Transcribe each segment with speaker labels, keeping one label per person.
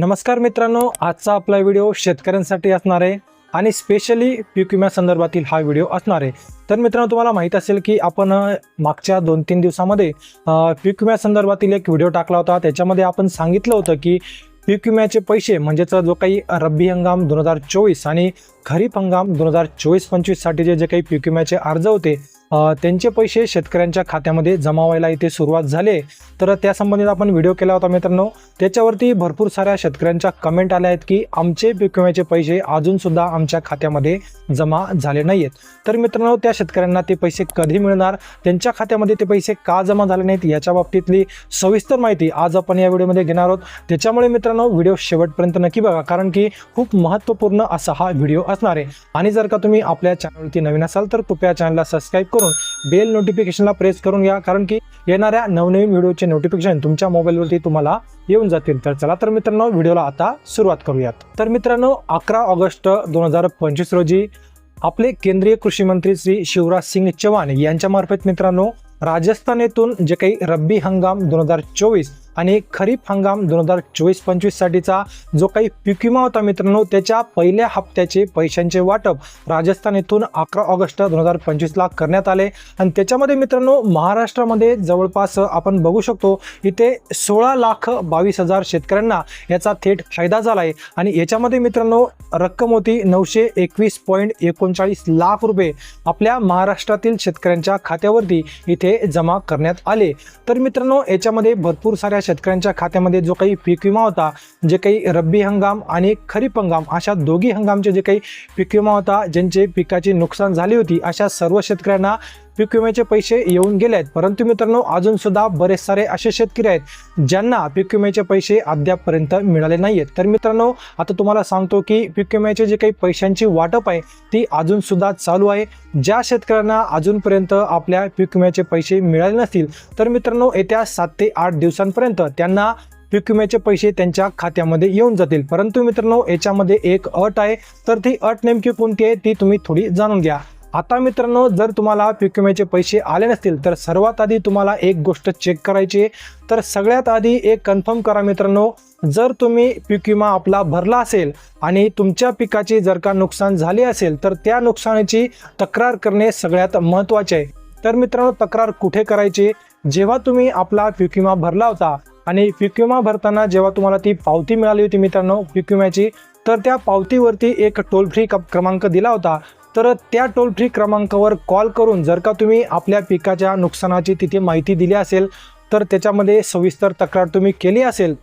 Speaker 1: नमस्कार मित्रांनो आजचा आपला व्हिडिओ शेतकऱ्यांसाठी असणार आहे आणि स्पेशली पीक विम्या संदर्भातील हा व्हिडिओ असणार आहे. तर मित्रांनो तुम्हाला माहीत असेल की आपण मागच्या दोन तीन दिवसामध्ये पीक विम्या संदर्भातील एक व्हिडिओ टाकला होता. त्याच्यामध्ये आपण सांगितलं होतं की पीक विम्याचे पैसे म्हणजेच जो काही रब्बी हंगाम दोन हजार चोवीस आणि खरीप हंगाम दोन हजार चोवीस पंचवीससाठीचे जे काही पीक विम्याचे अर्ज होते त्यांचे पैसे शेतकऱ्यांच्या खात्यामध्ये जमा व्हायला इथे सुरुवात झाले. तर त्या संबंधित आपण व्हिडिओ केला होता मित्रांनो. त्याच्यावरती भरपूर साऱ्या शेतकऱ्यांच्या कमेंट आल्या आहेत की आमचे पीक विम्याचे पैसे अजूनसुद्धा आमच्या खात्यामध्ये जमा झाले नाही आहेत तर मित्रांनो त्या शेतकऱ्यांना ते पैसे कधी मिळणार? त्यांच्या खात्यामध्ये ते पैसे का जमा झाले नाहीत? याच्या बाबतीतली सविस्तर माहिती आज आपण या व्हिडिओमध्ये घेणार आहोत. त्याच्यामुळे मित्रांनो व्हिडिओ शेवटपर्यंत नक्की बघा कारण की खूप महत्त्वपूर्ण असा हा व्हिडिओ असणार आहे. आणि जर का तुम्ही आपल्या चॅनलवरती नवीन असाल तर कृपया चॅनलला सबस्क्राईब करून बेल नोटिफिकेशनला प्रेस करून घ्या. कारण की येणाऱ्या नवनवीन व्हिडिओचे नोटिफिकेशन तुमच्या मोबाईलवरती तुम्हाला येऊन जातील. तर चला तर मित्रांनो व्हिडिओला आता सुरुवात करूयात. तर मित्रांनो अकरा ऑगस्ट दोन हजार पंचवीस रोजी आपले केंद्रीय कृषी मंत्री श्री शिवराज सिंग चौहान यांच्यामार्फत मित्रांनो राजस्थान येथून जे काही रब्बी हंगाम दोन हजार चोवीस आणि खरीप हंगाम दोन हजार चोवीस पंचवीस साठीचा जो काही पीक विमा होता मित्रांनो त्याच्या पहिल्या हप्त्याचे पैशांचे वाटप राजस्थान येथून अकरा ऑगस्ट दोन हजार पंचवीसला करण्यात आले. आणि त्याच्यामध्ये मित्रांनो महाराष्ट्रामध्ये जवळपास आपण बघू शकतो इथे सोळा लाख बावीस हजार शेतकऱ्यांना याचा थेट फायदा झाला आहे आणि याच्यामध्ये मित्रांनो रक्कम होती नऊशे एकवीस पॉईंट एकोणचाळीस लाख रुपये आपल्या महाराष्ट्रातील शेतकऱ्यांच्या खात्यावरती इथे जमा करण्यात आले. तर मित्रांनो याच्यामध्ये भरपूर साऱ्या शेतकऱ्यांच्या खात्यामध्ये जो काही पीक विमा होता जे काही रब्बी हंगाम आणि खरीप हंगाम अशा दोघी हंगामचे जे काही पीक विमा होता ज्यांचे पिकाची नुकसान झाली होती अशा सर्व शेतकऱ्यांना पीक विम्याचे पैसे येऊन गेले आहेत परंतु मित्रांनो अजून सुद्धा बरेच सारे असे शेतकरी आहेत ज्यांना पीक विम्याचे पैसे अद्यापपर्यंत मिळाले नाही आहेत तर मित्रांनो आता तुम्हाला सांगतो की पीक विम्याचे जे काही पैशांची वाटप आहे ती अजून सुद्धा चालू आहे. ज्या शेतकऱ्यांना अजूनपर्यंत आपल्या पीक विम्याचे पैसे मिळाले नसतील तर मित्रांनो येत्या सात ते आठ दिवसांपर्यंत त्यांना पीक विम्याचे पैसे त्यांच्या खात्यामध्ये येऊन जातील. परंतु मित्रांनो याच्यामध्ये एक अट आहे. तर ती अट नेमकी कोणती आहे ती तुम्ही थोडी जाणून घ्या. आता मित्रांनो जर तुम्हाला पीक विम्याचे पैसे आले नसतील तर सर्वात आधी तुम्हाला एक गोष्ट चेक करायची आहे. तर सगळ्यात आधी एक कन्फर्म करा मित्रांनो जर तुम्ही पीक विमा आपला भरला असेल आणि तुमच्या पिकाची जर का नुकसान झाले असेल तर त्या नुकसानीची तक्रार करणे सगळ्यात महत्त्वाचे आहे. तर मित्रांनो तक्रार कुठे करायची? जेव्हा तुम्ही आपला पीक विमा भरला होता आणि पीक विमा भरताना जेव्हा तुम्हाला ती पावती मिळाली होती मित्रांनो पीक विम्याची तर त्या पावतीवरती एक टोल फ्री क्रमांक दिला होता. तर त्या टोल फ्री क्रमांकावर कॉल करून जर का तुम्ही आपल्या पिकाच्या नुकसानाची तिथे माहिती दिली असेल तर त्याच्यामध्ये सविस्तर तक्रार तुम्ही केली असेल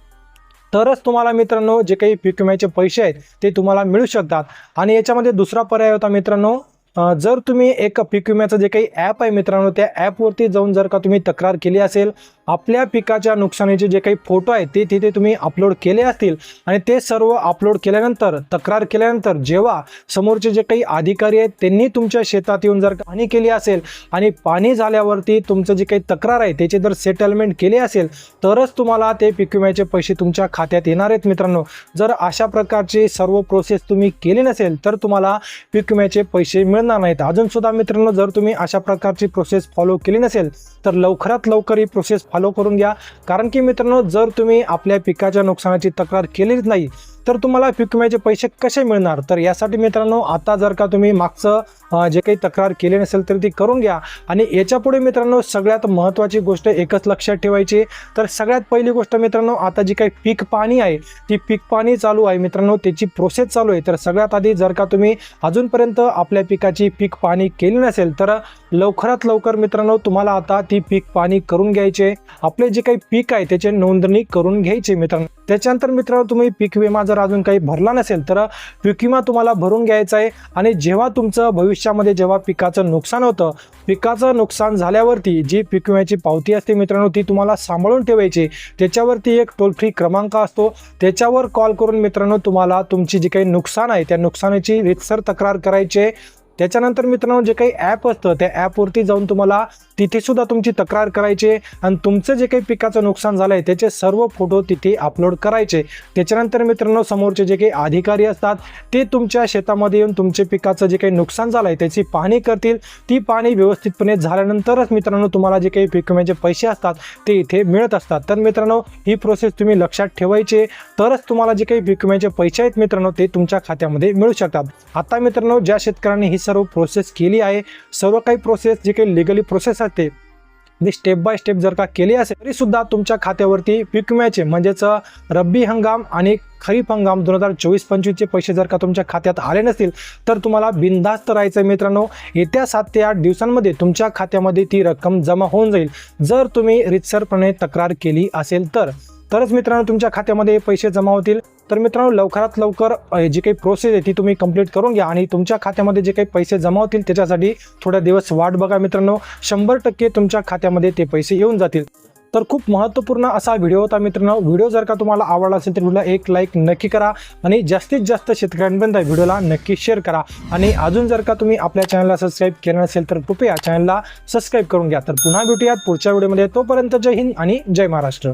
Speaker 1: तरच तुम्हाला मित्रांनो जे काही पीक विम्याचे पैसे आहेत ते तुम्हाला मिळू शकतात. आणि याच्यामध्ये दुसरा पर्याय होता मित्रांनो जर तुम्ही एक पीक विम्याचं जे काही ॲप आहे मित्रांनो त्या ॲपवरती जाऊन जर का तुम्ही तक्रार केली असेल आपल्या पिकाच्या नुकसानीचे जे काही फोटो आहेत ते तिथे तुम्ही अपलोड केले असतील आणि ते सर्व अपलोड केल्यानंतर तक्रार केल्यानंतर जेव्हा समोरचे जे काही अधिकारी आहेत त्यांनी तुमच्या शेतात येऊन जर पाणी केली असेल आणि पाणी झाल्यावरती तुमचं जे काही तक्रार आहे त्याचे जर सेटलमेंट केले असेल तरच तुम्हाला ते पीक विम्याचे पैसे तुमच्या खात्यात येणार आहेत मित्रांनो. जर अशा प्रकारची सर्व प्रोसेस तुम्ही केली नसेल तर तुम्हाला पीक विम्याचे पैसे मिळणार नाहीत. अजून सुद्धा मित्रांनो जर तुम्ही अशा प्रकारची प्रोसेस फॉलो केली नसेल तर लवकरात लवकर ही प्रोसेस फॉलो करून घ्या. कारण की मित्रांनो जर तुम्ही आपल्या पिकाच्या नुकसानाची तक्रार केलीच नाही तर तुम्हाला पीक विम्याचे पैसे कसे मिळणार? तर यासाठी मित्रांनो आता जर का तुम्ही मागचं जे काही तक्रार केली नसेल तर ती करून घ्या. आणि याच्यापुढे मित्रांनो सगळ्यात महत्त्वाची गोष्ट एकच लक्षात ठेवायची. तर सगळ्यात पहिली गोष्ट मित्रांनो आता जी काही पीक पाणी आहे ती पीक पाणी चालू आहे मित्रांनो त्याची प्रोसेस चालू आहे. तर सगळ्यात आधी जर का तुम्ही अजूनपर्यंत आपल्या पिकाची पीक पाणी केली नसेल तर लवकरात लवकर मित्रांनो तुम्हाला आता ती पीक पाणी करून घ्यायचे. आपले जे काही पीक आहे त्याची नोंदणी करून घ्यायची मित्रांनो. त्याच्यानंतर मित्रांनो तुम्ही पीक विमा जर अजून काही भरला नसेल तर पीक विमा तुम्हाला भरून घ्यायचा आहे. आणि जेव्हा तुमचं भविष्यामध्ये जेव्हा पिकाचं नुकसान होतं पिकाचं नुकसान झाल्यावरती जी पीक विम्याची पावती असते मित्रांनो ती तुम्हाला सांभाळून ठेवायची. त्याच्यावरती एक टोल फ्री क्रमांक असतो. त्याच्यावर कॉल करून मित्रांनो तुम्हाला तुमची जी काही नुकसान आहे त्या नुकसानाची रितसर तक्रार करायची आहे. त्याच्यानंतर मित्रांनो जे काही ॲप असतं त्या ॲपवरती जाऊन तुम्हाला तिथे सुद्धा तुमची तक्रार करायची आणि तुमचं जे काही पिकाचं नुकसान झालं आहे त्याचे सर्व फोटो तिथे अपलोड करायचे. त्याच्यानंतर मित्रांनो समोरचे जे काही अधिकारी असतात ते तुमच्या शेतामध्ये येऊन तुमचे पिकाचं जे काही नुकसान झालं आहे त्याची पाहणी करतील. ती पाहणी व्यवस्थितपणे झाल्यानंतरच मित्रांनो तुम्हाला जे काही पीक विम्याचे पैसे असतात ते इथे मिळत असतात. तर मित्रांनो ही प्रोसेस तुम्ही लक्षात ठेवायची तरच तुम्हाला जे काही पीक विम्याचे पैसे आहेत मित्रांनो ते तुमच्या खात्यामध्ये मिळू शकतात. आता मित्रांनो ज्या शेतकऱ्यांनी ही सर्व प्रोसेस केली आहे सर्व काही प्रोसेस जे काही लिगली प्रोसेस असते ती स्टेप बाय स्टेप जर का केली असेल तरी सुद्धा तुमच्या खात्यावरती पीक विम्याचे म्हणजेच रब्बी हंगाम आणि खरीप हंगाम दोन हजार चोवीस पंचवीसचे पैसे जर का तुमच्या खात्यात आले नसतील तर तुम्हाला बिनधास्त राहायचं आहे मित्रांनो. येत्या सात ते आठ दिवसांमध्ये तुमच्या खात्यामध्ये ती रक्कम जमा होऊन जाईल. जर तुम्ही रितसरपणे तक्रार केली असेल तर. तरच मित्रांनो तुमच्या खात्यामध्ये पैसे जमा होतील. तर मित्रांनो लवकरात लवकर जी काही प्रोसेस आहे ती तुम्ही कंप्लीट करून घ्या आणि तुमच्या खात्यामध्ये जे काही पैसे जमा होतील त्याच्यासाठी थोड्या दिवस वाट बघा मित्रांनो. शंभर टक्के तुमच्या खात्यामध्ये ते पैसे येऊन जातील. तर खूप महत्त्वपूर्ण असा व्हिडिओ होता मित्रांनो. व्हिडिओ जर का तुम्हाला आवडला असेल तर व्हिडिओला एक लाईक नक्की करा आणि जास्तीत जास्त शेतकऱ्यांपर्यंत व्हिडिओला नक्की शेअर करा. आणि अजून जर का तुम्ही आपल्या चॅनलला सबस्क्राईब केलं नसेल तर कृपया चॅनलला सबस्क्राईब करून घ्या. तर पुन्हा भेटूयात पुढच्या व्हिडिओमध्ये. तोपर्यंत जय हिंद आणि जय महाराष्ट्र.